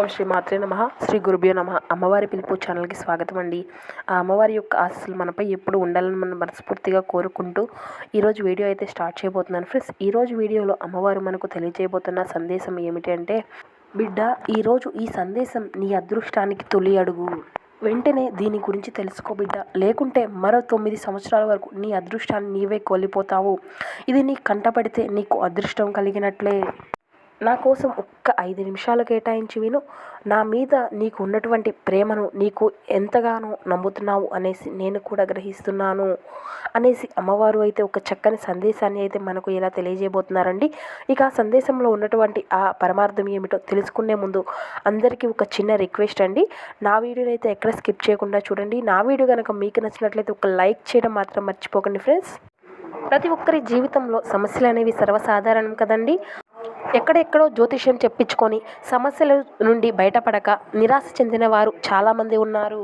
ఓం శ్రీ మాత్రే నమ. శ్రీ గురుభ్యో నమ. అమ్మవారి పిలుపు ఛానల్కి స్వాగతం అండి. ఆ అమ్మవారి యొక్క ఆశలు మనపై ఎప్పుడు ఉండాలని మనం మనస్ఫూర్తిగా కోరుకుంటూ ఈరోజు వీడియో అయితే స్టార్ట్ చేయబోతున్నాను. ఫ్రెండ్స్ ఈరోజు వీడియోలో అమ్మవారు మనకు తెలియజేయబోతున్న సందేశం ఏమిటి అంటే బిడ్డ ఈరోజు ఈ సందేశం నీ అదృష్టానికి తొలి అడుగు. వెంటనే దీని గురించి తెలుసుకో బిడ్డ. లేకుంటే మరో తొమ్మిది సంవత్సరాల వరకు నీ అదృష్టాన్ని నీవే కోల్పోతావు. ఇది నీ కంటపడితే నీకు అదృష్టం కలిగినట్లే. నా కోసం ఒక్క ఐదు నిమిషాలు కేటాయించి విను. నా మీద నీకు ఉన్నటువంటి ప్రేమను నీకు ఎంతగానో నమ్ముతున్నావు అనేసి నేను కూడా గ్రహిస్తున్నాను అనేసి అమ్మవారు అయితే ఒక చక్కని సందేశాన్ని అయితే మనకు ఇలా తెలియజేయబోతున్నారండి. ఇక ఆ సందేశంలో ఉన్నటువంటి ఆ పరమార్థం ఏమిటో తెలుసుకునే ముందు అందరికీ ఒక చిన్న రిక్వెస్ట్ అండి. నా వీడియోని అయితే ఎక్కడ స్కిప్ చేయకుండా చూడండి. నా వీడియో కనుక మీకు నచ్చినట్లయితే ఒక లైక్ చేయడం మాత్రం మర్చిపోకండి ఫ్రెండ్స్. ప్రతి ఒక్కరి జీవితంలో సమస్యలు అనేవి సర్వసాధారణం కదండి. ఎక్కడెక్కడో జ్యోతిష్యం చెప్పించుకొని సమస్యల నుండి బయటపడక నిరాశ చెందిన వారు చాలామంది ఉన్నారు.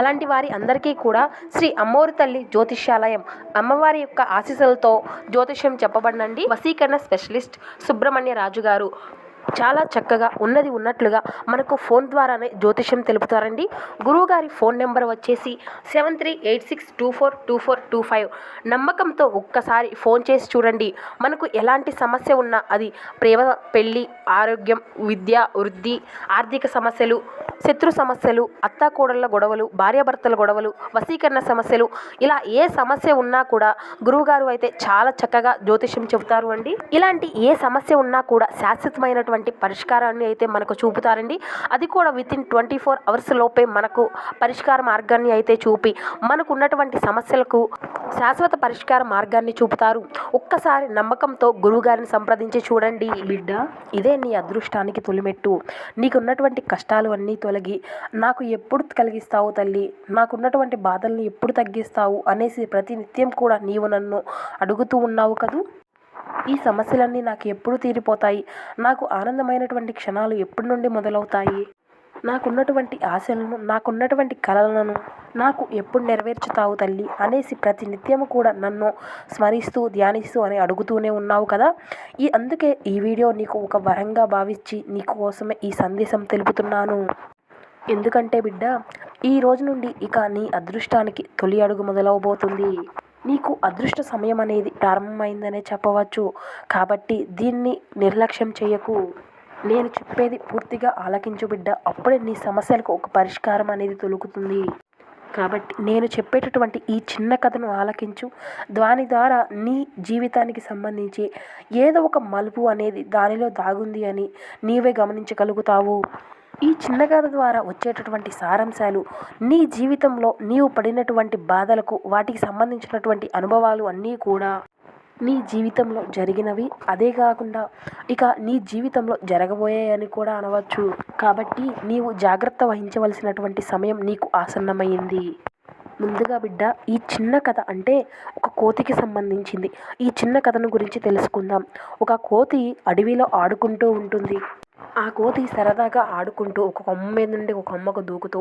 అలాంటి వారి అందరికీ కూడా శ్రీ అమ్మోరు తల్లి జ్యోతిష్యాలయం అమ్మవారి యొక్క ఆశీస్సులతో జ్యోతిష్యం చెప్పబడినండి. వసీకరణ స్పెషలిస్ట్ సుబ్రహ్మణ్య రాజు గారు చాలా చక్కగా ఉన్నది ఉన్నట్లుగా మనకు ఫోన్ ద్వారానే జ్యోతిష్యం తెలుపుతారండి. గురువుగారి ఫోన్ నెంబర్ వచ్చేసి seven three eight six two four two four two five నమ్మకంతో ఒక్కసారి ఫోన్ చేసి చూడండి. మనకు ఎలాంటి సమస్య ఉన్నా అది ప్రేమ పెళ్ళి ఆరోగ్యం విద్య వృద్ధి ఆర్థిక సమస్యలు శత్రు సమస్యలు అత్తాకోడళ్ళ గొడవలు భార్యాభర్తల గొడవలు వశీకరణ సమస్యలు ఇలా ఏ సమస్య ఉన్నా కూడా గురువుగారు అయితే చాలా చక్కగా జ్యోతిష్యం చెబుతారు అండి. ఇలాంటి ఏ సమస్య ఉన్నా కూడా శాశ్వతమైనటువంటి పరిష్కారాన్ని అయితే మనకు చూపుతారండి? అది కూడా within twenty four hours లోపే మనకు పరిష్కార మార్గాన్ని అయితే చూపి మనకు ఉన్నటువంటి సమస్యలకు శాశ్వత పరిష్కార మార్గాన్ని చూపుతారు. ఒక్కసారి నమ్మకంతో గురువుగారిని సంప్రదించి చూడండి. బిడ్డ ఇదే నీ అదృష్టానికి తొలిమెట్టు. నీకున్నటువంటి కష్టాలు అన్నీ తొలగి నాకు ఎప్పుడు కలిగిస్తావు తల్లి? నాకున్నటువంటి బాధల్ని ఎప్పుడు తగ్గిస్తావు? అనేసి ప్రతి నిత్యం కూడా నీవు నన్ను అడుగుతూ ఉన్నావు కదూ? ఈ సమస్యలన్నీ నాకు ఎప్పుడు తీరిపోతాయి. నాకు ఆనందమైనటువంటి క్షణాలు ఎప్పటి నుండి మొదలవుతాయి? నాకున్నటువంటి ఆశలను నాకున్నటువంటి కలలను నాకు ఎప్పుడు నెరవేర్చుతావు తల్లి? అనేసి ప్రతి నిత్యము కూడా నన్ను స్మరిస్తూ ధ్యానిస్తూ అని అడుగుతూనే ఉన్నావు కదా? ఈ అందుకే ఈ వీడియో నీకు ఒక వరంగా భావించి నీకు కోసమే ఈ సందేశం తెలుపుతున్నాను. ఎందుకంటే బిడ్డ ఈ రోజు నుండి ఇక నీ అదృష్టానికి తొలి అడుగు మొదలవబోతుంది. నీకు అదృష్ట సమయం అనేది ప్రారంభమైందనే చెప్పవచ్చు. కాబట్టి దీన్ని నిర్లక్ష్యం చేయకు. నేను చెప్పేది పూర్తిగా ఆలకించు బిడ్డ. అప్పుడే నీ సమస్యలకు ఒక పరిష్కారం అనేది తొలుగుతుంది కాబట్టి నేను చెప్పేటటువంటి ఈ చిన్న కథను ఆలకించు. దాని ద్వారా నీ జీవితానికి సంబంధించి ఏదో ఒక మలుపు అనేది దానిలో దాగుంది అని నీవే గమనించగలుగుతావు. ఈ చిన్న కథ ద్వారా వచ్చేటటువంటి సారాంశాలు నీ జీవితంలో నీవు పడినటువంటి బాధలకు వాటికి సంబంధించినటువంటి అనుభవాలు అన్నీ కూడా నీ జీవితంలో జరిగినవి. అదే కాకుండా ఇక నీ జీవితంలో జరగబోయాయని కూడా అనవచ్చు. కాబట్టి నీవు జాగ్రత్త వహించవలసినటువంటి సమయం నీకు ఆసన్నమైంది. ముందుగా బిడ్డ ఈ చిన్న కథ అంటే ఒక కోతికి సంబంధించింది. ఈ చిన్న కథను గురించి తెలుసుకుందాం. ఒక కోతి అడవిలో ఆడుకుంటూ ఉంటుంది. ఆ కోతి సరదాగా ఆడుకుంటూ ఒక కొమ్మ మీద నుండి ఒక కొమ్మకు దూకుతూ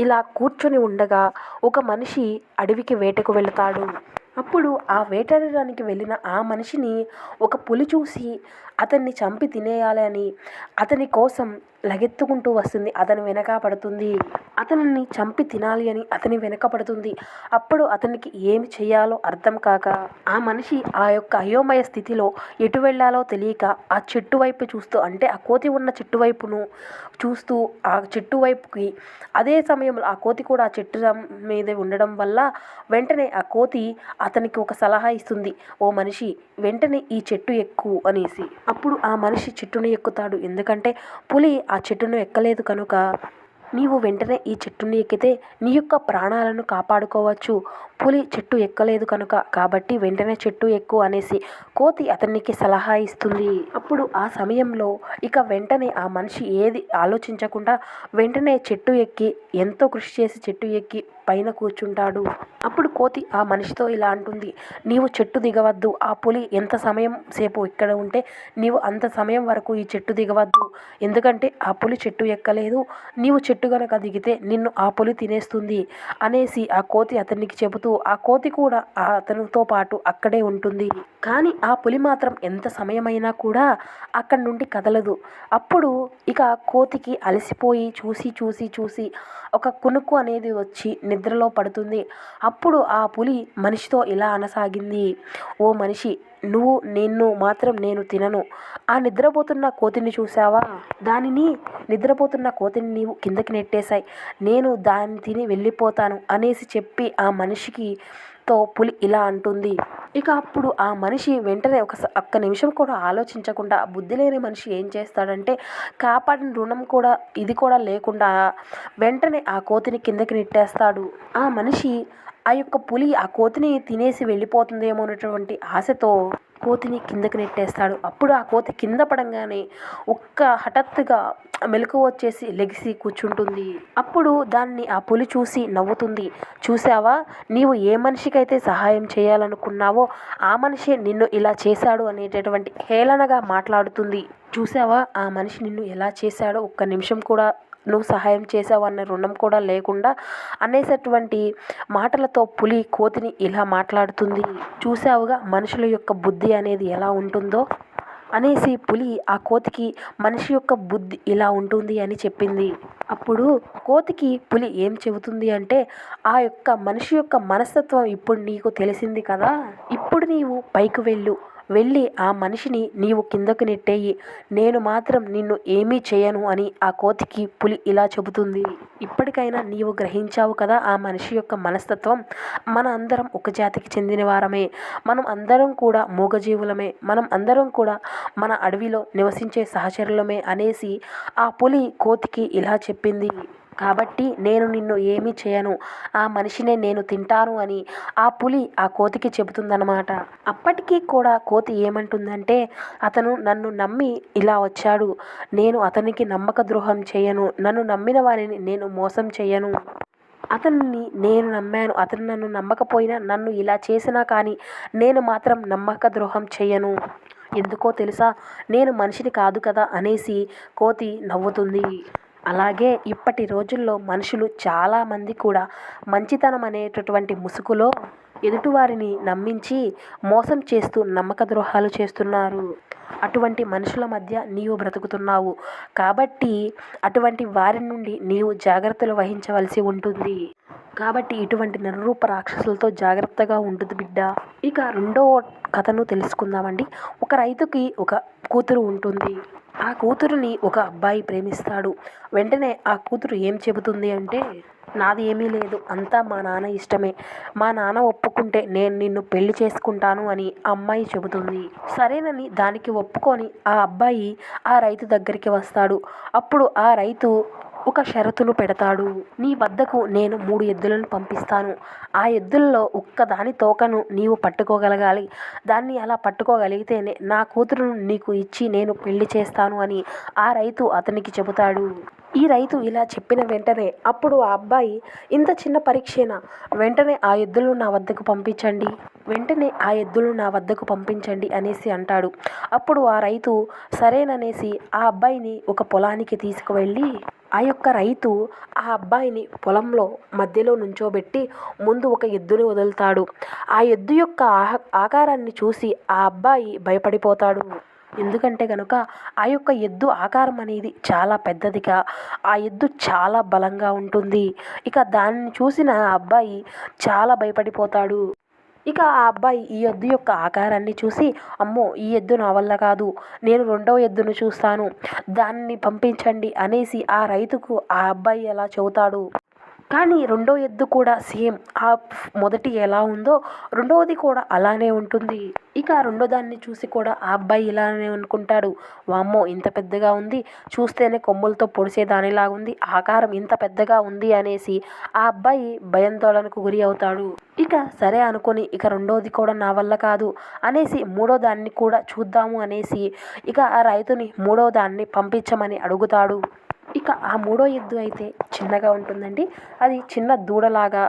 ఇలా కూర్చొని ఉండగా ఒక మనిషి అడవికి వేటకు వెళతాడు. అప్పుడు ఆ వేటాడడానికి వెళ్ళిన ఆ మనిషిని ఒక పులి చూసి అతన్ని చంపి తినేయాలని అతని కోసం లగెత్తుకుంటూ వస్తుంది. అతని వెనక పడుతుంది. అతనిని చంపి తినాలి అని అతని వెనక పడుతుంది. అప్పుడు అతనికి ఏమి చేయాలో అర్థం కాక ఆ మనిషి ఆ యొక్క అయోమయ స్థితిలో ఎటు వెళ్ళాలో తెలియక ఆ చెట్టు వైపు చూస్తూ అంటే ఆ కోతి ఉన్న చెట్టు వైపును చూస్తూ ఆ చెట్టు వైపుకి అదే సమయంలో ఆ కోతి కూడా ఆ చెట్టు మీద ఉండడం వల్ల వెంటనే ఆ కోతి అతనికి ఒక సలహా ఇస్తుంది. ఓ మనిషి వెంటనే ఈ చెట్టు ఎక్కు అనేసి. అప్పుడు ఆ మనిషి చెట్టును ఎక్కుతాడు. ఎందుకంటే పులి ఆ చెట్టును ఎక్కలేదు కనుక నీవు వెంటనే ఈ చెట్టుని ఎక్కితే నీ యొక్క ప్రాణాలను కాపాడుకోవచ్చు. పులి చెట్టు ఎక్కలేదు కనుక కాబట్టి వెంటనే చెట్టు ఎక్కు అనేసి కోతి అతనికి సలహా ఇస్తుంది. అప్పుడు ఆ సమయంలో ఇక వెంటనే ఆ మనిషి ఏది ఆలోచించకుండా వెంటనే చెట్టు ఎక్కి ఎంతో కృషి చేసి చెట్టు ఎక్కి పైన కూర్చుంటాడు. అప్పుడు కోతి ఆ మనిషితో ఇలా అంటుంది నీవు చెట్టు దిగవద్దు. ఆ పులి ఎంత సమయం సేపు ఇక్కడ ఉంటే నీవు అంత సమయం వరకు ఈ చెట్టు దిగవద్దు. ఎందుకంటే ఆ పులి చెట్టు ఎక్కలేదు. నీవు చెట్టు గనక దిగితే నిన్ను ఆ పులి తినేస్తుంది. అనేసి ఆ కోతి అతనికి చెబుతూ ఆ కోతి కూడా ఆ అతనితో పాటు అక్కడే ఉంటుంది. కానీ ఆ పులి మాత్రం ఎంత సమయమైనా కూడా అక్కడి నుండి కదలదు. అప్పుడు ఇక కోతికి అలసిపోయి చూసి చూసి చూసి ఒక కునుకు అనేది వచ్చి నిద్రలో పడుతుంది. అప్పుడు ఆ పులి మనిషితో ఇలా అనసాగింది. ఓ మనిషి నువ్వు నిన్ను మాత్రం నేను తినను. ఆ నిద్రపోతున్న కోతిని చూసావా దానిని నిద్రపోతున్న కోతిని నీవు కిందకి నెట్టేశాయి. నేను దాన్ని తిని వెళ్ళిపోతాను అనేసి చెప్పి ఆ మనిషికి తో పులి ఇలా అంటుంది. ఇక అప్పుడు ఆ మనిషి వెంటనే ఒక ఒక్క నిమిషం కూడా ఆలోచించకుండా బుద్ధి లేని మనిషి ఏం చేస్తాడంటే కాపాడిన రుణం కూడా ఇది కూడా లేకుండా వెంటనే ఆ కోతిని కిందకి నెట్టేస్తాడు. ఆ మనిషి ఆ యొక్క పులి ఆ కోతిని తినేసి వెళ్ళిపోతుందేమో అనేటువంటి ఆశతో కోతిని కిందకి నెట్టేస్తాడు. అప్పుడు ఆ కోతి కింద పడంగానే ఒక్క హఠాత్తుగా మెలకు వచ్చేసి లెగిసి కూర్చుంటుంది. అప్పుడు దాన్ని ఆ పులి చూసి నవ్వుతుంది. చూసావా నీవు ఏ మనిషికైతే సహాయం చేయాలనుకున్నావో ఆ మనిషి నిన్ను ఇలా చేశాడు అనేటటువంటి హేళనగా మాట్లాడుతుంది. చూసావా ఆ మనిషి నిన్ను ఎలా చేశాడో ఒక్క నిమిషం కూడా నువ్వు సహాయం చేసావు అన్న రుణం కూడా లేకుండా అనేటటువంటి మాటలతో పులి కోతిని ఇలా మాట్లాడుతుంది. చూసావుగా మనుషుల యొక్క బుద్ధి అనేది ఎలా ఉంటుందో? అనేసి పులి ఆ కోతికి మనిషి యొక్క బుద్ధి ఇలా ఉంటుంది అని చెప్పింది. అప్పుడు కోతికి పులి ఏం చెబుతుంది అంటే ఆ యొక్క మనిషి యొక్క మనస్తత్వం ఇప్పుడు నీకు తెలిసింది కదా. ఇప్పుడు నీవు పైకి వెళ్ళు. వెళ్ళి ఆ మనిషిని నీవు కిందకు నెట్టేయి. నేను మాత్రం నిన్ను ఏమీ చేయను అని ఆ కోతికి పులి ఇలా చెబుతుంది. ఇప్పటికైనా నీవు గ్రహించావు కదా ఆ మనిషి యొక్క మనస్తత్వం? మన అందరం ఒక జాతికి చెందిన వారమే. మనం అందరం కూడా మూగజీవులమే. మనం అందరం కూడా మన అడవిలో నివసించే సహచరులమే అనేసి ఆ పులి కోతికి ఇలా చెప్పింది. కాబట్టి నేను నిన్ను ఏమీ చేయను. ఆ మనిషినే నేను తింటాను అని ఆ పులి ఆ కోతికి చెబుతుందన్నమాట. అప్పటికీ కూడా కోతి ఏమంటుందంటే అతను నన్ను నమ్మి ఇలా వచ్చాడు. నేను అతనికి నమ్మక ద్రోహం చేయను. నన్ను నమ్మిన వారిని నేను మోసం చేయను. అతన్ని నేను నమ్మాను. అతను నన్ను నమ్మకపోయినా నన్ను ఇలా చేసినా కానీ నేను మాత్రం నమ్మక ద్రోహం చేయను. ఎందుకో తెలుసా? నేను మనిషిని కాదు కదా అనేసి కోతి నవ్వుతుంది. అలాగే ఇప్పటి రోజుల్లో మనుషులు చాలామంది కూడా మంచితనం అనేటటువంటి ముసుగులో ఎదుటివారిని నమ్మించి మోసం చేస్తూ నమ్మక ద్రోహాలు చేస్తున్నారు. అటువంటి మనుషుల మధ్య నీవు బ్రతుకుతున్నావు. కాబట్టి అటువంటి వారి నుండి నీవు జాగ్రత్తలు వహించవలసి ఉంటుంది. కాబట్టి ఇటువంటి నరరూప రాక్షసులతో జాగ్రత్తగా ఉంటుంది బిడ్డ. ఇక రెండో కథను తెలుసుకుందామండి. ఒక రైతుకి ఒక కూతురు ఉంటుంది. ఆ కూతురుని ఒక అబ్బాయి ప్రేమిస్తాడు. వెంటనే ఆ కూతురు ఏం చెబుతుంది అంటే నాది ఏమీ లేదు. అంతా మా నాన్న ఇష్టమే. మా నాన్న ఒప్పుకుంటే నేను నిన్ను పెళ్ళి చేసుకుంటాను అని ఆ అమ్మాయి చెబుతుంది. సరేనని దానికి ఒప్పుకొని ఆ అబ్బాయి ఆ రైతు దగ్గరికి వస్తాడు. అప్పుడు ఆ రైతు ఒక షరతును పెడతాడు. నీ వద్దకు నేను మూడు ఎద్దులను పంపిస్తాను. ఆ ఎద్దుల్లో ఒక్క దాని తోకను నీవు పట్టుకోగలగాలి. దాన్ని అలా పట్టుకోగలిగితేనే నా కూతురును నీకు ఇచ్చి నేను పెళ్ళి చేస్తాను అని ఆ రైతు అతనికి చెబుతాడు. ఈ రైతు ఇలా చెప్పిన వెంటనే అప్పుడు ఆ అబ్బాయి ఇంత చిన్న పరీక్షేనా? వెంటనే ఆ ఎద్దులు నా వద్దకు పంపించండి. వెంటనే ఆ ఎద్దులు నా వద్దకు పంపించండి అనేసి అంటాడు. అప్పుడు ఆ రైతు సరేననేసి ఆ అబ్బాయిని ఒక పొలానికి తీసుకువెళ్ళి ఆ యొక్క రైతు ఆ అబ్బాయిని పొలంలో మధ్యలో నుంచోబెట్టి ముందు ఒక ఎద్దుని వదులుతాడు. ఆ ఎద్దు యొక్క ఆహ ఆకారాన్ని చూసి ఆ అబ్బాయి భయపడిపోతాడు. ఎందుకంటే కనుక ఆ యొక్క ఎద్దు ఆకారం అనేది చాలా పెద్దదిగా ఆ ఎద్దు చాలా బలంగా ఉంటుంది. ఇక దాన్ని చూసిన ఆ అబ్బాయి చాలా భయపడిపోతాడు. ఇక ఆ అబ్బాయి ఈ ఎద్దు యొక్క ఆకారాన్ని చూసి అమ్మో ఈ ఎద్దు నా వల్ల కాదు నేను రెండవ ఎద్దును చూస్తాను దాన్ని పంపించండి అనేసి ఆ రైతుకు ఆ అబ్బాయి ఎలా చెబుతాడు? కానీ రెండో ఎద్దు కూడా సేమ్. ఆ మొదటి ఎలా ఉందో రెండవది కూడా అలానే ఉంటుంది. ఇక రెండో దాన్ని చూసి కూడా ఆ అబ్బాయి ఇలానే అనుకుంటాడు. వామ్మో ఇంత పెద్దగా ఉంది. చూస్తేనే కొమ్ములతో పొడిసే దానిలాగా ఉంది. ఆకారం ఇంత పెద్దగా ఉంది అనేసి ఆ అబ్బాయి భయాందోళనకు గురి అవుతాడు. ఇక సరే అనుకొని ఇక రెండోది కూడా నా వల్ల కాదు అనేసి మూడో దాన్ని కూడా చూద్దాము అనేసి ఇక ఆ రైతుని మూడో దాన్ని పంపించమని అడుగుతాడు. ఇక ఆ మూడో ఎద్దు అయితే చిన్నగా ఉంటుందండి. అది చిన్న దూడలాగా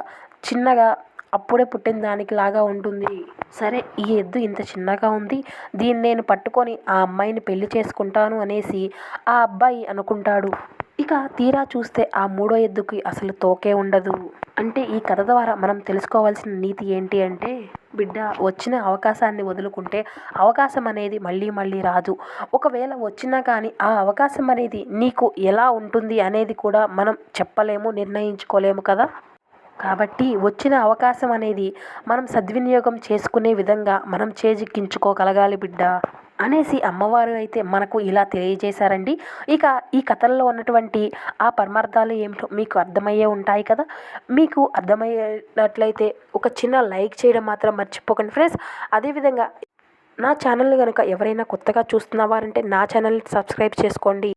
చిన్నగా అప్పుడే పుట్టిన దానికి లాగా ఉంటుంది. సరే ఈ ఎద్దు ఇంత చిన్నగా ఉంది. దీన్ని నేను పట్టుకొని ఆ అమ్మాయిని పెళ్ళి చేసుకుంటాను అనేసి ఆ అబ్బాయి అనుకుంటాడు. ఇక తీరా చూస్తే ఆ మూడో ఎద్దుకి అసలు తోకే ఉండదు. అంటే ఈ కథ ద్వారా మనం తెలుసుకోవాల్సిన నీతి ఏంటి అంటే బిడ్డ వచ్చిన అవకాశాన్ని వదులుకుంటే అవకాశం అనేది మళ్ళీ మళ్ళీ రాదు. ఒకవేళ వచ్చినా కానీ ఆ అవకాశం అనేది నీకు ఎలా ఉంటుంది అనేది కూడా మనం చెప్పలేము నిర్ణయించుకోలేము కదా? కాబట్టి వచ్చిన అవకాశం అనేది మనం సద్వినియోగం చేసుకునే విధంగా మనం చేజిక్కించుకోగలగాలి బిడ్డ. అనేసి అమ్మవారు అయితే మనకు ఇలా తెలియజేశారండి. ఇక ఈ కథల్లో ఉన్నటువంటి ఆ పరమార్థాలు ఏమిటో మీకు అర్థమయ్యే ఉంటాయి కదా. మీకు అర్థమయ్యేటట్లయితే ఒక చిన్న లైక్ చేయడం మాత్రం మర్చిపోకండి ఫ్రెండ్స్. అదేవిధంగా నా ఛానల్ కనుక ఎవరైనా కొత్తగా చూస్తున్న వారంటే నా ఛానల్ని సబ్స్క్రైబ్ చేసుకోండి.